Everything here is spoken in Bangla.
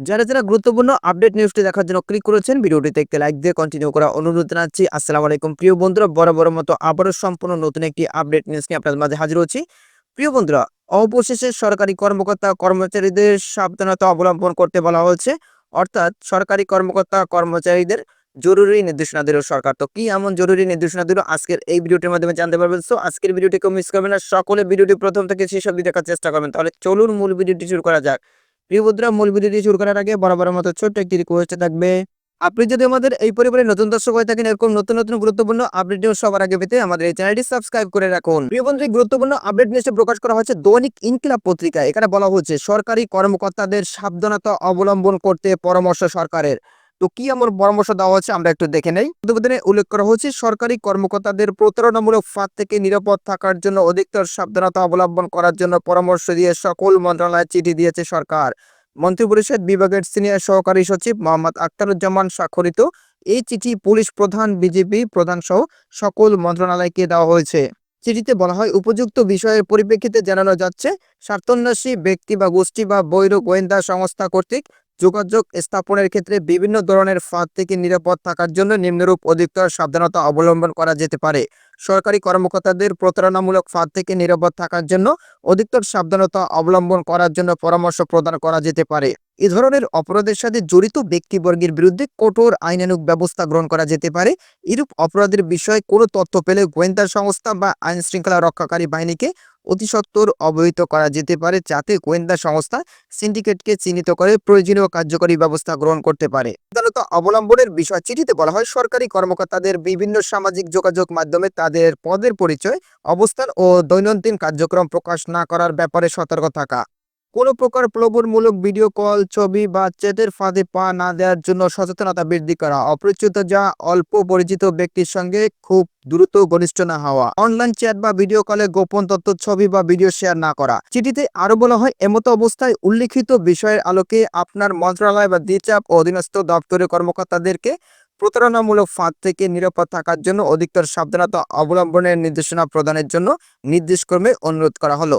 যারা যারা গুরুত্বপূর্ণ আপডেট নিউজটি দেখার জন্য ক্লিক করেছেন, ভিডিওটিতে একটি লাইক দিয়ে কন্টিনিউ করা অনুরোধ জানাচ্ছি। আসসালামু আলাইকুম। প্রিয় বন্ধুরা বড় বড় মতো আবারও সম্পূর্ণ নতুন একটি আপডেট নিউজ নিয়ে আপনাদের মাঝে হাজির হচ্ছি। প্রিয় বন্ধুরা, অবশেষে সরকারি কর্মকর্তা কর্মচারীদের সাবধানতা অবলম্বন করতে বলা হয়েছে অর্থাৎ সরকারি কর্মকর্তা কর্মচারীদের জরুরি নির্দেশনা দিল সরকার। তো কি এমন জরুরি নির্দেশনা দিল? আজকের এই ভিডিওটির মাধ্যমে জানতে পারবেন। তো আজকের ভিডিওটি কেউ মিস করবেন না। সকলে ভিডিওটি প্রথম থেকে শেষ অবধি দেখার চেষ্টা করবেন। তাহলে চলুন মূল ভিডিওটি শুরু করা যাক। প্রিয় বন্ধুরা মূল ভিডিওটি শুরু করার আগে বরাবরের মতো ছোট্ট একটি রিকোয়েস্ট থাকবে। আপনি যদি আমাদের এই পরিবারে নতুন দর্শক হয়ে থাকেন, এরকম নতুন নতুন গুরুত্বপূর্ণ আপডেট নিয়ে সবার আগে পেতে আমাদের এই চ্যানেলটি সাবস্ক্রাইব করে রাখুন। প্রিয় বন্ধু গুরুত্বপূর্ণ আপডেট নিয়ে প্রকাশ করা হচ্ছে দৈনিক ইনকিলাব পত্রিকা। এখানে বলা হচ্ছে, সরকারি কর্মকর্তাদের সাবধানতা অবলম্বন করতে পরামর্শ সরকারের। তো কি এমন পরামর্শ দেওয়া হচ্ছে আমরা একটু দেখে নেই। প্রতিবেদনে উল্লেখ করা হচ্ছে সরকারি কর্মকর্তাদের প্রতারণামূলক ফাঁদ থেকে নিরাপদ থাকার জন্য অধিকতর সাবধানতা অবলম্বন করার জন্য পরামর্শ দিয়ে সকল মন্ত্রণালয়ে চিঠি দিয়েছে সরকার। মন্ত্রিপরিষদ বিভাগের সিনিয়র সহকারী সচিব মোহাম্মদ আখতারুজ্জামান স্বাক্ষরিত এই চিঠি পুলিশ প্রধান, বিজেপি প্রধান সহ সকল মন্ত্রণালয়কে দেওয়া হয়েছে। চিঠিতে বলা হয়, উপযুক্ত বিষয়ের পরিপ্রেক্ষিতে জানানো যাচ্ছে, স্বার্থন্বেষী ব্যক্তি বা গোষ্ঠী বা বৈর গোয়েন্দা সংস্থা কর্তৃক যোগাযোগ স্থাপনের ক্ষেত্রে বিভিন্ন ধরনের ফাঁদ থেকে নিরাপদ থাকার জন্য নিম্নরূপ অধিকতর সাবধানতা অবলম্বন করা যেতে পারে। সরকারি কর্মকর্তাদের প্রতারণামূলক ফাঁদ থেকে নিরাপদ থাকার জন্য অধিকতর সাবধানতা অবলম্বন করার জন্য পরামর্শ প্রদান করা যেতে পারে। এ ধরনের অপরাধের সাথে জড়িত ব্যক্তিবর্গের বিরুদ্ধে কঠোর আইনানুগ ব্যবস্থা গ্রহণ করা যেতে পারে। এরূপ অপরাধের বিষয়ে কোনো তথ্য পেলে গোয়েন্দা সংস্থা বা আইন শৃঙ্খলা রক্ষাকারী বাহিনীকে অতি সত্বর অবহিত করা যেতে পারে যাতে গোয়েন্দা সংস্থা সিন্ডিকেটকে চিহ্নিত করে প্রয়োজনীয় কার্যকরী ব্যবস্থা গ্রহণ করতে পারে। সাধারণত অবলম্বনের বিষয় চিঠিতে বলা হয়, সরকারি কর্মকর্তাদের বিভিন্ন সামাজিক যোগাযোগ মাধ্যমে তাদের পদের পরিচয়, অবস্থান ও দৈনন্দিন কার্যক্রম প্রকাশ না করার ব্যাপারে সতর্ক থাকা। কোনো প্রকার প্রলোভনমূলক ভিডিও কল ছবি বা চ্যাটের ফাঁদে পা না দেওয়ার জন্য সচেতনতা বৃদ্ধি করা। অপরিচিত যা অল্প পরিচিত ব্যক্তির সঙ্গে খুব দ্রুত ঘনিষ্ঠ না হওয়া। অনলাইন চ্যাট বা ভিডিও কলে গোপন তথ্য, ছবি বা ভিডিও শেয়ার না করা। চিঠিতে আরও বলা হয়, এমত অবস্থায় উল্লিখিত বিষয়ের আলোকে আপনার মন্ত্রণালয় বা দ্বিচাপ অধীনস্থ দপ্তরের কর্মকর্তাদেরকে প্রতারণামূলক ফাঁদ থেকে নিরাপদ থাকার জন্য অধিকতর সাবধানতা অবলম্বনের নির্দেশনা প্রদানের জন্য নির্দেশ ক্রমে অনুরোধ করা হলো।